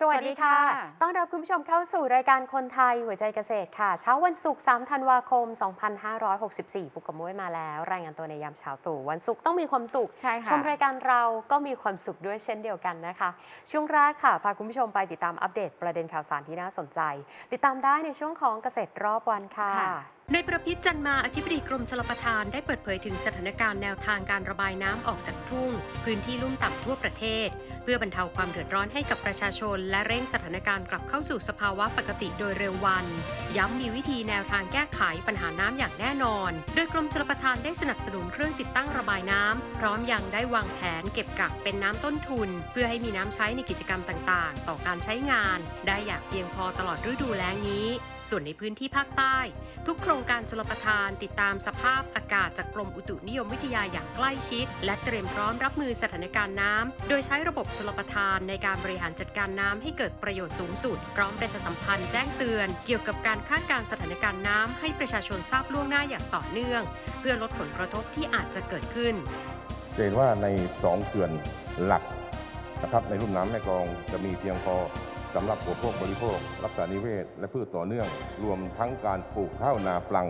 สวัสดีค่ะสวัสดีค่ะ ต้อนรับคุณผู้ชมเข้าสู่รายการคนไทยหัวใจเกษตรค่ะ เช้าวันศุกร์ 3 ธันวาคม 2564 ปุกกบมุ้ยมาแล้ว รายงานตัวในยามเช้าตรู่วันศุกร์ต้องมีความสุขใช่ค่ะชมรายการเราก็มีความสุขด้วยเช่นเดียวกันนะคะ ช่วงแรกค่ะ พาคุณผู้ชมไปติดตามอัปเดตประเด็นข่าวสารที่น่าสนใจ ติดตามได้ในช่วงของเกษตรรอบวันค่ะค่ะ ในประพิษจันมาอธิบดีกรมชลประทานได้เปิดเผยถึงสถานการณ์แนวทางการระบายน้ำออกจากทุ่ง พื้นที่ลุ่มต่ำทั่วประเทศ เพื่อบรรเทาความเดือดร้อนให้กับประชาชน และเร่งสถานการณ์กลับเข้าสู่สภาวะปกติโดยเร็ววันย้ำมีวิธีแนวทางแก้ไขปัญหาน้ำอย่างแน่นอน โดยกรมชลประทานได้สนับสนุนเครื่องติดตั้งระบายน้ำพร้อมยังได้วางแผนเก็บกักเป็นน้ำต้นทุน เพื่อให้มีน้ำใช้ในกิจกรรมต่างๆ ต่อการใช้งาน ได้อย่างเพียงพอตลอดฤดูแล้งนี้ ส่วนในพื้นที่ภาคใต้ ทุกโครงการชลประทานติดตามสภาพอากาศจากกรมอุตุนิยมวิทยาอย่างใกล้ชิด และเตรียมพร้อมรับมือสถานการณ์น้ำโดยใช้ระบบชลประทานในการบริหารจัดการน้ำให้เกิดประโยชน์สูงสุด พร้อมประชาสัมพันธ์แจ้งเตือน เกี่ยวกับการคาดการสถานการณ์น้ำให้ประชาชนทราบล่วงหน้าอย่างต่อเนื่อง เพื่อลดผลกระทบที่อาจจะเกิดขึ้นจะเห็นว่าในสองเขื่อนหลักนะครับในรุ่มน้ำแม่กลองจะมีเพียงพอสำหรับผู้พวกบริโภค รักษานิเวศ และพืชต่อเนื่อง รวมทั้งการปลูกข้าวนาปลัง